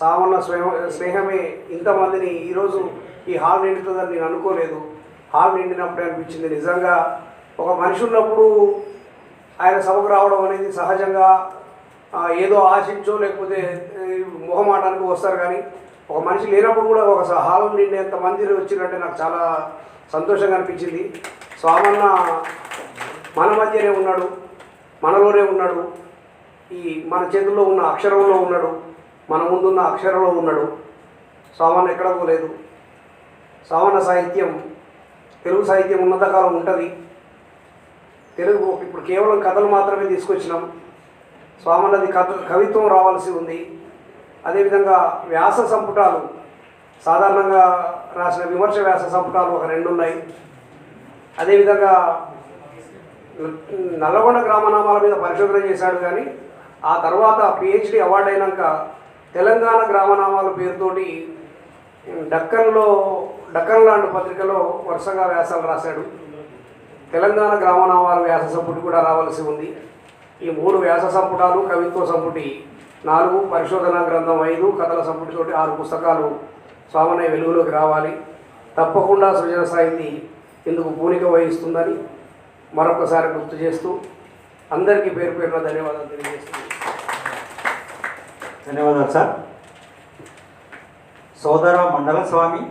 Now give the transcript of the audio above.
సామన్న స్నేహ స్నేహమే ఇంతమందిని ఈరోజు ఈ హాల్ నిండుతుందని నేను అనుకోలేదు. హాల్ నిండినప్పుడే అనిపించింది. నిజంగా ఒక మనిషి ఉన్నప్పుడు ఆయన సభకు రావడం అనేది సహజంగా ఏదో ఆశించో లేకపోతే మొహమాటానికి వస్తారు కానీ ఒక మనిషి లేనప్పుడు కూడా ఒక స- హాల్ నిండేంత మంది వచ్చినట్టే నాకు చాలా సంతోషంగా అనిపించింది. స్వామన్న మన మధ్యనే ఉన్నాడు మనలోనే ఉన్నాడు. ఈ మన చేతుల్లో ఉన్న అక్షరంలో ఉన్నాడు. మన ముందున్న అక్షరంలో ఉన్నాడు. సామాన్ ఎక్కడ పోలేదు. సామాన్య సాహిత్యం తెలుగు సాహిత్యం ఉన్నతకాలం ఉంటుంది. తెలుగు ఇప్పుడు కేవలం కథలు మాత్రమే తీసుకొచ్చినాం. స్వామన్నది కథ కవిత్వం రావాల్సి ఉంది. అదేవిధంగా వ్యాస సంపుటాలు సాధారణంగా రాసిన విమర్శ వ్యాస సంపుటాలు ఒక రెండు ఉన్నాయి. అదేవిధంగా నల్లగొండ గ్రామనామాల మీద పరిశోధన చేశాడు కానీ ఆ తర్వాత పిహెచ్డి అవార్డు అయినాక తెలంగాణ గ్రామనామాల పేరుతోటి డక్కన్లో డక్కన్ లాంటి పత్రికలో వరుసగా వ్యాసాలు రాశాడు. తెలంగాణ గ్రామనామాల వ్యాస సంపుటి కూడా రావాల్సి ఉంది. ఈ మూడు వ్యాస సంపుటాలు కవిత్వ సంపుటి నాలుగు పరిశోధనా గ్రంథం ఐదు కథల సంపుటితోటి ఆరు పుస్తకాలు స్వామనయ్య వెలుగులోకి రావాలి. తప్పకుండా సృజన సాహితీ ఇందుకు పూనిక వహిస్తుందని మరొకసారి గుర్తు చేస్తూ అందరికీ పేరు పేరున ధన్యవాదాలు తెలియజేస్తున్నాను. ధన్యవాదాలు సార్. సోదర మండల స్వామి